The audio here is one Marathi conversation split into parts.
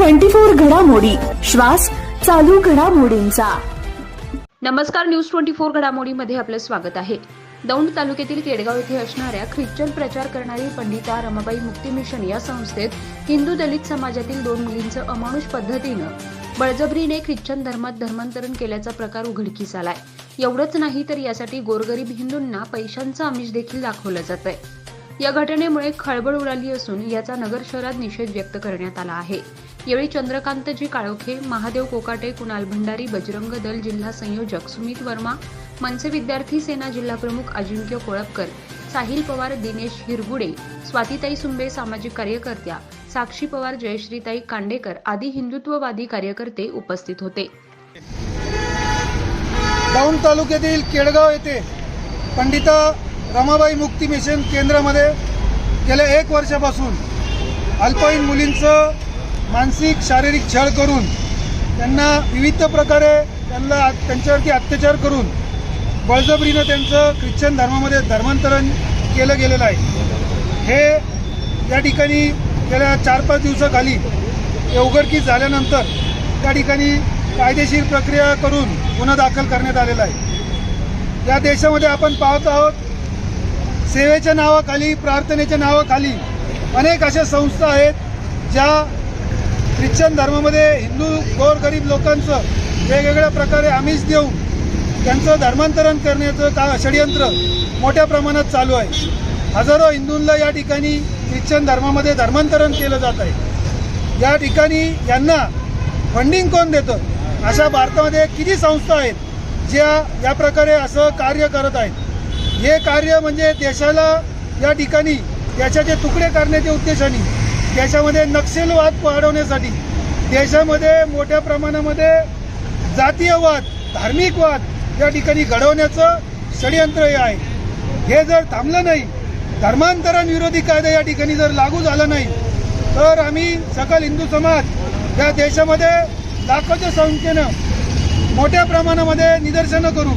ट्वेंटी फोर घडामोडी. श्वास चालू घडामोडींचा. नमस्कार न्यूज ट्वेंटी फोर घडामोडीमध्ये आपलं स्वागत आहे. दौंड तालुक्यातील केडगाव येथे असणाऱ्या ख्रिश्चन प्रचार करणारी पंडिता रमाबाई मुक्ती मिशन या संस्थेत हिंदू दलित समाजातील दोन मुलींचं अमानुष पद्धतीनं बळजबरीने ख्रिश्चन धर्मात धर्मांतरण केल्याचा प्रकार उघडकीस आलाय. एवढंच नाही तर यासाठी गोरगरीब हिंदूंना पैशांचं आमिष देखील दाखवलं जात आहे या घटनेमुळे खळबळ उडाली असून याचा नगर शहरात निषेध व्यक्त करण्यात आला आहे. यावेळी चंद्रकांतजी काळोखे महादेव कोकाटे कुणाल भंडारी बजरंग दल जिल्हा संयोजक सुमित वर्मा मनसे विद्यार्थी सेना जिल्हा प्रमुख अजिंक्य कोळपकर साहिल पवार दिनेश हिरगुडे स्वातीताई सुंबे सामाजिक कार्यकर्त्या साक्षी पवार जयश्रीताई कांडेकर आदी हिंदुत्ववादी कार्यकर्ते उपस्थित होते. दौंड तालुक्यातील केडगाव येथे पंडिता रमाबाई मुक्ती मिशन केंद्रामध्ये गेल्या एक वर्षापासून अल्पवयीन मुलींचं मानसिक शारीरिक छळ करून त्यांना विविध प्रकारे त्यांना त्यांच्यावरती अत्याचार करून बळजबरीनं त्यांचं ख्रिश्चन धर्मामध्ये धर्मांतरण केलं गेलेलं आहे. हे या ठिकाणी गेल्या चार पाच दिवसाखाली उघडकीस झाल्यानंतर त्या ठिकाणी कायदेशीर प्रक्रिया करून गुन्हा दाखल करण्यात आलेला आहे. या देशामध्ये आपण पाहत आहोत सेवेच्या नावाखाली प्रार्थनेच्या नावाखाली अनेक अशा संस्था आहेत ज्या ख्रिश्चन धर्मामध्ये हिंदू गोरगरीब लोकांचं वेगवेगळ्या प्रकारे आमिष देऊन त्यांचं धर्मांतरण करण्याचं का षडयंत्र मोठ्या प्रमाणात चालू आहे. हजारो हिंदूंना या ठिकाणी ख्रिश्चन धर्मामध्ये धर्मांतरण केलं जात आहे. या ठिकाणी यांना फंडिंग कोण देतं? अशा भारतामध्ये किती संस्था आहेत ज्या या प्रकारे असं कार्य करत आहेत? हे कार्य म्हणजे देशाला या ठिकाणी देशाचे तुकडे करण्याच्या उद्देशाने देशामध्ये नक्षलवाद वाढवण्यासाठी देशामध्ये मोठ्या प्रमाणामध्ये जातीयवाद धार्मिकवाद या ठिकाणी घडवण्याचं षडयंत्र हे आहे. हे जर थांबलं नाही धर्मांतरण विरोधी कायदा या ठिकाणी जर लागू झाला नाही तर आम्ही सकल हिंदू समाज या देशामध्ये लाखोच्या संख्येनं मोठ्या प्रमाणामध्ये निदर्शनं करू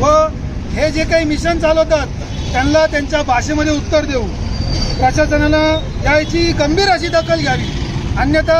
व हे जे काही मिशन चालवतात त्यांना त्यांच्या भाषेमध्ये उत्तर देऊ. प्रशासनानं याची गंभीर अशी दखल घ्यावी. अन्यथा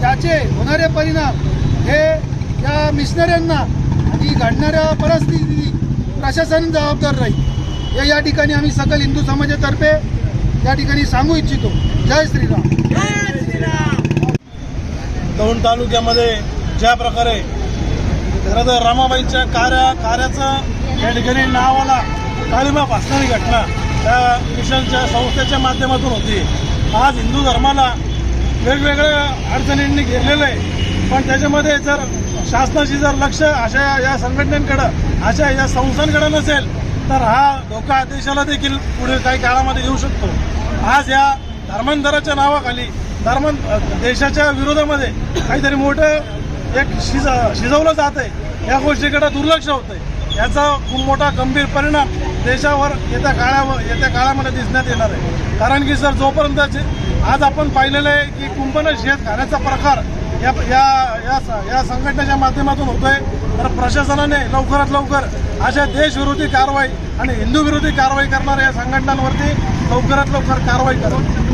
त्याचे होणारे परिणाम हे या मिशनऱ्यांना आणि घडणाऱ्या परिस्थिती प्रशासन जबाबदार राहील. हे या ठिकाणी आम्ही सकल हिंदू समाजातर्फे या ठिकाणी सांगू इच्छितो. जय श्रीराम. दौंड तालुक्यामध्ये ज्या प्रकारे खरं तर रामाबाईंच्या कार्या कार्याचं या ठिकाणी नावाला काळिमा फासणारी घटना त्या मिशनच्या संस्थेच्या माध्यमातून होती. आज हिंदू धर्माला वेगवेगळ्या अडचणींनी घेरलेलं आहे. पण त्याच्यामध्ये जर शासनाची जर लक्ष अशा या संघटनेकडं अशा या संस्थांकडं नसेल तर हा धोका देशाला देखील पुढे काही काळामध्ये येऊ शकतो. आज या धर्मांतराच्या नावाखाली धर्म देशाच्या विरोधामध्ये काहीतरी मोठं एक शिज शिजवलं जात आहे या गोष्टीकडे दुर्लक्ष होतं आहे याचा खूप मोठा गंभीर परिणाम देशावर येत्या काळावर येत्या काळामध्ये दिसण्यात येणार आहे. कारण की सर जोपर्यंत आज आपण पाहिलेलं आहे की कुंपण शेत खाण्याचा प्रकार या या या या संघटनेच्या माध्यमातून होतोय तर प्रशासनाने लवकरात लवकर अशा देशविरोधी कारवाई आणि हिंदू विरोधी कारवाई करणाऱ्या या संघटनांवरती लवकरात लवकर कारवाई करावी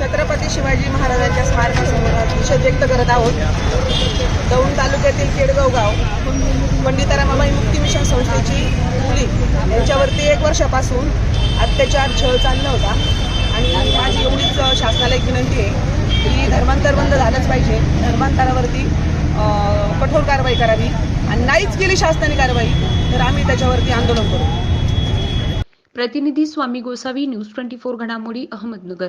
छत्रपती शिवाजी महाराजांच्या स्मारकासमोर निषेध व्यक्त करत आहोत. दौंड तालुक्यातील केडगाव गाव पंडिता रमाबाई संस्थेची मुली यांच्यावरती एक वर्षापासून अत्याचार छळ चालला होता. आणि माझी एवढीच शासनाला एक विनंती आहे की धर्मांतर बंद झालंच पाहिजे. धर्मांतरावरती अं, कठोर कारवाई करावी. आणि नाहीच केली शासनाने कारवाई तर आम्ही त्याच्यावरती आंदोलन करू. प्रतिनिधी Swami Gosavi news twenty four घडामोडी अहमदनगर.